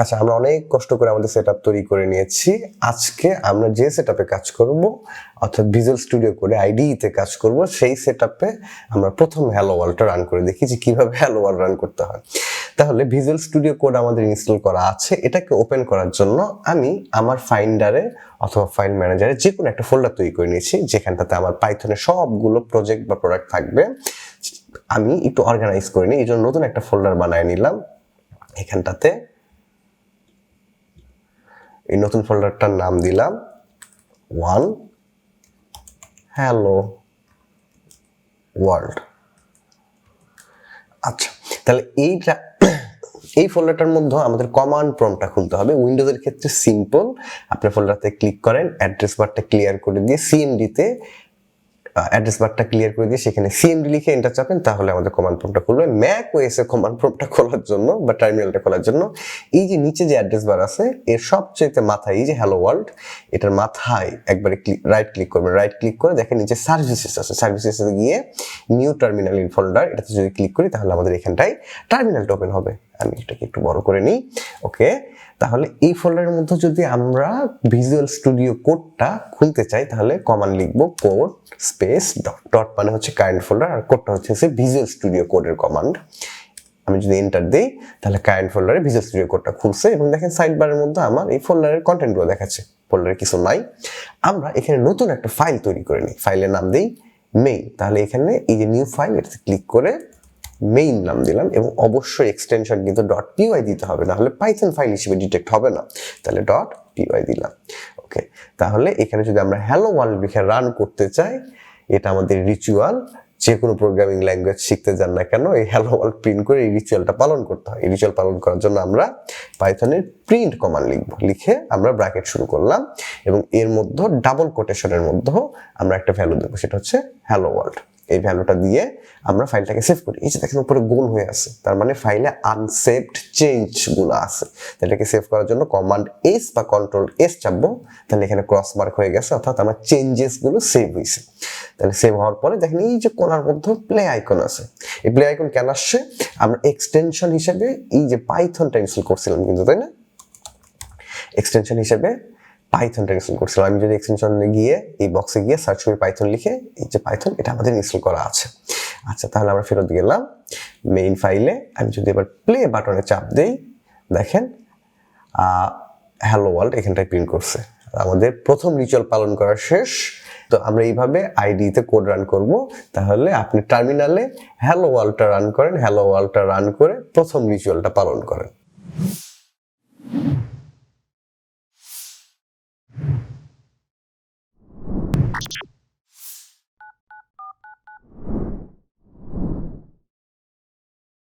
আচ্ছা আমরা অনেক কষ্ট করে আমাদের সেট তৈরি করে নিয়েছি। আজকে আমরা যে সেট কাজ করব, অর্থাৎ ভিজুয়াল স্টুডিও করে আইডিতে কাজ করব, সেই সেট আমরা প্রথম হ্যালো ওয়ার্ল্ডটা রান করে দেখি যে কীভাবে হ্যালো ওয়ার্ল্ড রান করতে হয়। তাহলে ভিজুয়াল স্টুডিও কোড আমাদের ইনস্টল করা আছে। এটাকে ওপেন করার জন্য আমি আমার ফাইন্ডারে অথবা ফাইল ম্যানেজারে যে কোনো একটা ফোল্ডার তৈরি করে নিয়েছি, যেখানটাতে আমার পাইথনের সবগুলো প্রজেক্ট বা প্রোডাক্ট থাকবে। আমি একটু অর্গানাইজ করে নিই, এই জন্য নতুন একটা ফোল্ডার বানায় নিলাম। এখানটাতে এই নতুন ফোল্ডারটার নাম দিলাম ওয়ান হ্যালো ওয়ার্ল্ড আচ্ছা তাহলে এইটা, এই ফোল্ডারটার মধ্যে আমাদের কমান্ড প্রমটা খুলতে হবে। উইন্ডোজের ক্ষেত্রে সিম্পল আপনি ফোল্ডারতে ক্লিক করেন অ্যাড্রেস বারটা ক্লিয়ার করে দিয়ে সিএমডিতে অ্যাড্রেস বারটা ক্লিয়ার করে দিয়ে সেখানে সিএমডি লিখে এন্টার চাপেন, তাহলে আমাদের কমান্ড প্রম্পটটা খুলবে। ম্যাক ওএসে কমান্ড প্রম্পটটা খোলার জন্য বা টার্মিনালটা খোলার জন্য, এই যে নিচে যে অ্যাড্রেস বার আছে, এর সবচেয়ে মাথায় এই যে হ্যালো ওয়ার্ল্ড এটার মাথায় একবারে রাইট ক্লিক করবেন। রাইট ক্লিক করে দেখেন নিচে সার্ভিসেস আছে। সার্ভিসেসে গিয়ে নিউ টার্মিনাল ইন ফোল্ডার এটাতে যদি ক্লিক করি তাহলে আমাদের এখানটায় টার্মিনালটা ওপেন হবে। আমি এটাকে একটু বড় করে নিই। ওকে তাহলে এই ফোল্ডারের মধ্যে যদি আমরা ভিজুয়াল স্টুডিও কোডটা খুলতে চাই, তাহলে কমান্ড লিখব কোড স্পেস ডট ডট মানে হচ্ছে কারেন্ট ফোল্ডার আর কোডটা হচ্ছে সে ভিজুয়াল স্টুডিও কোডের কমান্ড আমি যদি এন্টার দিই, তাহলে কারেন্ট ফোল্ডারে ভিজুয়াল স্টুডিও কোডটা খুলছে এবং দেখেন সাইড বারের মধ্যে আমার এই ফোল্ডারের কন্টেন্টগুলো দেখাচ্ছে। ফোল্ডারে কিছু নাই। আমরা এখানে নতুন একটা ফাইল তৈরি করে নিই। ফাইলের নাম দিই মেইন তাহলে এখানে এই যে নিউ ফাইল এটাতে ক্লিক করে মেইন নাম দিলাম এবং অবশ্যই এক্সটেনশন কিন্তু ডট পিওয়াই দিতে হবে না হলে পাইথন ফাইল হিসেবে ডিটেক্ট হবে না। তাহলে ডট পিওয়াই দিলাম। ওকে তাহলে এখানে যদি আমরা হ্যালো ওয়ার্ল্ড লিখে রান করতে চাই, এটা আমাদের রিচুয়াল যে কোনো প্রোগ্রামিং ল্যাঙ্গুয়েজ শিখতে যান না কেন, এই হ্যালো ওয়ার্ল্ড প্রিন্ট করে এই রিচুয়ালটা পালন করতে হয়। এই রিচুয়াল পালন করার জন্য আমরা পাইথনের প্রিন্ট কমান্ড লিখব, লিখে আমরা ব্র্যাকেট শুরু করলাম এবং এর মধ্যে ডাবল কোটেশনের মধ্যেও আমরা একটা ভ্যালু দেবো, সেটা হচ্ছে হ্যালো ওয়ার্ল্ড এই ভ্যালুটা দিয়ে আমরা ফাইলটাকে সেভ করি। এই যে দেখেন উপরে গোল হয়ে আছে। তার মানে ফাইলে আনসেভড চেঞ্জগুলো আছে এটাকে সেভ করার জন্য কমান্ড এস বা কন্ট্রোল এস চাপবো। তাহলে এখানে ক্রস মার্ক হয়ে গেছে, অর্থাৎ আমার চেঞ্জেসগুলো সেভ হয়েছে। তাহলে সেভ হওয়ার পরে দেখেন এই যে কোনার মধ্যে প্লে আইকন আছে। এই প্লে আইকন কেন আসছে? আমরা এক্সটেনশন হিসেবে এই যে পাইথনটা ইনস্টল করছিলাম কিন্তু, তাই না? এক্সটেনশন হিসেবে পাইথনটা ইনস্টল করছিলাম। আমি যদি এক্সটেনশনে গিয়ে এই বক্সে গিয়ে সার্চ করি পাইথন লিখে, এই যে পাইথন এটা আমাদের ইনস্টল করা আছে। আচ্ছা তাহলে আমরা ফেরত গেলাম মেইন ফাইলে আমি যদি এবার প্লে বাটনে চাপ দেই, দেখেন হ্যালো ওয়ার্ল্ড এখানটায় প্রিন্ট করছে। আমাদের প্রথম রিচুয়াল পালন করা শেষ। তো আমরা এইভাবে আইডিতে কোড রান করব। তাহলে আপনি টার্মিনালে হ্যালো ওয়ার্ল্ডটা রান করেন হ্যালো ওয়ার্ল্ডটা রান করে প্রথম রিচুয়ালটা পালন করেন।